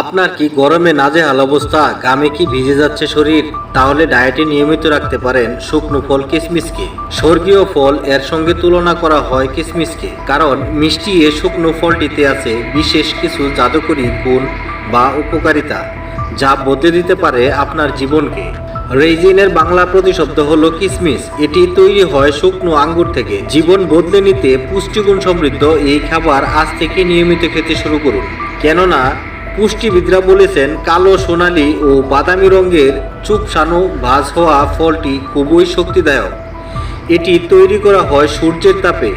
আপনার কি গরমে নাজেহাল অবস্থা? গামে কি ভিজে যাচ্ছে শরীর? তাহলে ডায়েটে নিয়মিত রাখতে পারেন শুকনো ফল কিসমিসকে। স্বর্গীয় ফল এর সঙ্গে তুলনা করা হয় কিসমিসকে, কারণ মিষ্টি এ শুকনো ফলটিতে আছে বিশেষ কিছু জাদুকরী গুণ বা উপকারিতা, যা বদলে দিতে পারে আপনার জীবনকে। রেজিনের বাংলা প্রতিশব্দ হলো কিসমিস। এটি তৈরি হয় শুকনো আঙ্গুর থেকে। জীবন বদলে নিতে পুষ্টিগুণ সমৃদ্ধ এই খাবার আজ থেকে নিয়মিত খেতে শুরু করুন। কেননা পুষ্টিবিদরা বলেছেন, কালো সোনালি ও বাদামি রঙের চুপসানো ভাজ হওয়া ফলটি খুবই শক্তিদায়ক। এটি তৈরি করা হয় সূর্যের তাপে।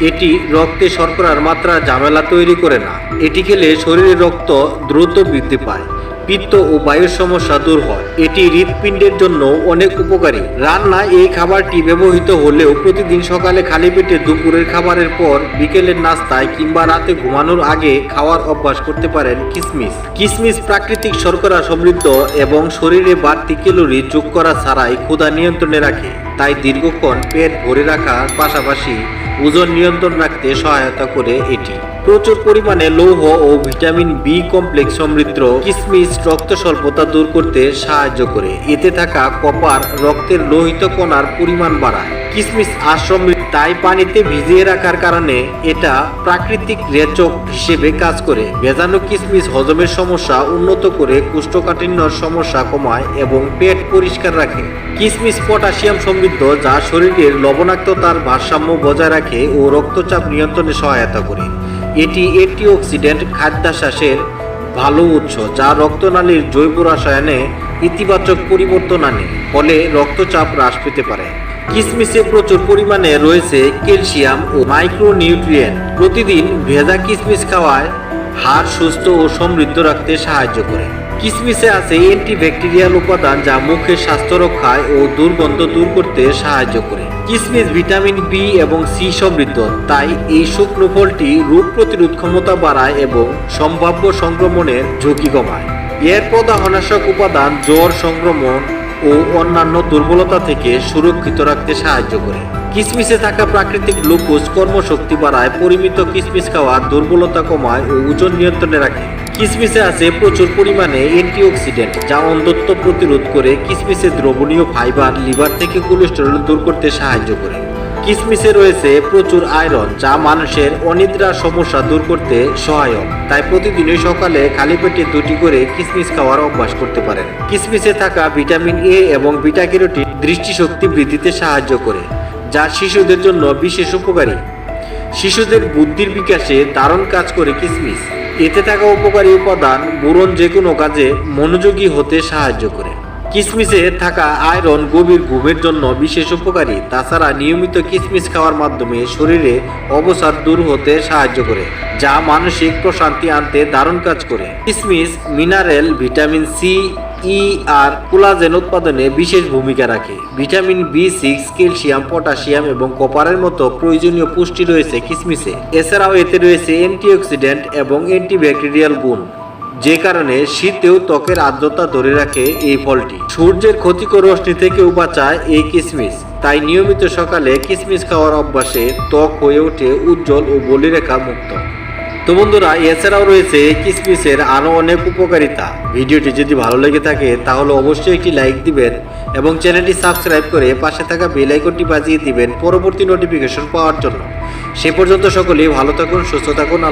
এটি রক্তে শর্করার মাত্রা ঝামেলা তৈরি করে না। এটি খেলে শরীরের রক্ত দ্রুত বৃদ্ধি পায়। পিত্ত ও বায়ুর সমস্যা দূর হয়। এটি হৃৎপিণ্ডের জন্য অনেক উপকারী। রান্না এই খাবারটি ব্যবহৃত হলেও প্রতিদিন সকালে খালি পেটে দুপুরের খাবারের পর বিকেলের নাস্তায় কিংবা রাতে ঘুমানোর আগে খাওয়ার অভ্যাস করতে পারেন কিসমিস। কিসমিস প্রাকৃতিক শর্করা সমৃদ্ধ এবং শরীরে বাড়তি ক্যালোরি যোগ করা ছাড়াই ক্ষুধা নিয়ন্ত্রণে রাখে। তাই দীর্ঘক্ষণ পেট ভরে রাখার পাশাপাশি ওজন নিয়ন্ত্রণ রাখতে সহায়তা করে এটি। প্রচুর পরিমাণে লৌহ ও ভিটামিন বি কমপ্লেক্স সমৃদ্ধ কিসমিস রক্ত স্বল্পতা দূর করতে সাহায্য করে। এতে থাকা কপার রক্তের লোহিত কণার পরিমাণ বাড়ায়। কিসমিস আশ্রম তাই পানিতে ভিজিয়ে রাখার কারণে এটা প্রাকৃতিক রেচক হিসেবে কাজ করে। ভেজানো কিসমিস হজমের সমস্যা উন্নত করে কুষ্ঠকাঠিন্যর সমস্যা কমায় এবং পেট পরিষ্কার রাখে। কিসমিস পটাশিয়াম সমৃদ্ধ যা শরীরের লবণাক্ততার ভারসাম্য বজায় রাখে ও রক্তচাপ নিয়ন্ত্রণে সহায়তা করে। এটি অ্যান্টিঅক্সিডেন্ট খাদ্যাশ্বাসের ভালো উৎস যা রক্তনালীর জৈব রসায়নে ইতিবাচক পরিবর্তন আনে, ফলে রক্তচাপ হ্রাস পেতে পারে। কিসমিসে প্রচুর পরিমাণে রয়েছে ক্যালসিয়াম ও মাইক্রোনিউট্রিয়েন্ট। প্রতিদিন ভেজা কিসমিস খাওয়ায় হাড় সুস্থ ও সমৃদ্ধ রাখতে সাহায্য করে। কিসমিসে আছে অ্যান্টিব্যাকটেরিয়াল উপাদান যা মুখের স্বাস্থ্য রক্ষায় ও দুর্গন্ধ দূর করতে সাহায্য করে। কিসমিস, ভিটামিন বি এবং সি সমৃদ্ধ। তাই এই শুকনো ফলটি রোগ প্রতিরোধ ক্ষমতা বাড়ায় এবং সম্ভাব্য সংক্রমণের ঝুঁকি কমায়। এর প্রদাহনাশক উপাদান জ্বর সংক্রমণ ও অন্যান্য দুর্বলতা থেকে সুরক্ষিত রাখতে সাহায্য করে। কিসমিসে থাকা প্রাকৃতিক গ্লুকোজ কর্মশক্তি বাড়ায় পরিমিত কিসমিস খাওয়া দুর্বলতা কমায় ও ওজন নিয়ন্ত্রণে রাখে। কিসমিসে আছে প্রচুর পরিমাণে অ্যান্টিঅক্সিডেন্ট, যা অন্ধত্ব প্রতিরোধ করে কিসমিসে দ্রবণীয় ফাইবার, লিভার থেকে কোলেস্টেরল দূর করতে সাহায্য করে। কিসমিসে রয়েছে প্রচুর আয়রন, যা মানুষের অনিদ্রার সমস্যা দূর করতে সহায়ক। তাই প্রতিদিনই সকালে খালি পেটে দুটি করে কিসমিস খাওয়ার অভ্যাস করতে পারেন। কিসমিসে থাকা ভিটামিন এ এবং বিটা ক্যারোটিন দৃষ্টিশক্তি বৃদ্ধিতে সাহায্য করে, যা শিশুদের জন্য বিশেষ উপকারী। শিশুদের বুদ্ধির বিকাশে দারুণ কাজ করে কিসমিস। এতে থাকা উপকারী উপাদান বুরন যে কোনো কাজে মনোযোগী হতে সাহায্য করে। কিসমিসে থাকা আয়রন গভীর ঘুমের জন্য বিশেষ উপকারী। তাছাড়া নিয়মিত কিসমিস খাওয়ার মাধ্যমে শরীরে অবসাদ দূর হতে সাহায্য করে, যা মানসিক প্রশান্তি আনতে দারুণ কাজ করে। কিসমিস, মিনারেল, ভিটামিন সি ই আর কোলাজেন উৎপাদনে বিশেষ ভূমিকা রাখে। Vitamin B six calcium, potassium এবং কপারের মতো প্রয়োজনীয় পুষ্টি রয়েছে কিসমিসে। এছাড়াও এতে রয়েছে অ্যান্টিঅক্সিডেন্ট এবং অ্যান্টিব্যাকটেরিয়াল গুণ, যে কারণে শীতেও ত্বকের আর্দ্রতা ধরে রাখে এই ফলটি। সূর্যের ক্ষতিকর রশ্মি থেকেও বাঁচায় এই কিসমিস। তাই নিয়মিত সকালে কিসমিস খাওয়ার অভ্যাসে ত্বক হয়ে ওঠে উজ্জ্বল ও বলিরেখা মুক্ত। তো বন্ধুরা, এছাড়াও রয়েছে কিসমিসের আরও অনেক উপকারিতা। ভিডিওটি যদি ভালো লেগে থাকে, তাহলে অবশ্যই একটি লাইক দিবেন এবং চ্যানেলটি সাবস্ক্রাইব করে পাশে থাকা বেল আইকনটি বাজিয়ে দিবেন পরবর্তী নোটিফিকেশন পাওয়ার জন্য। সে পর্যন্ত সকলেই ভালো থাকুন, সুস্থ থাকুন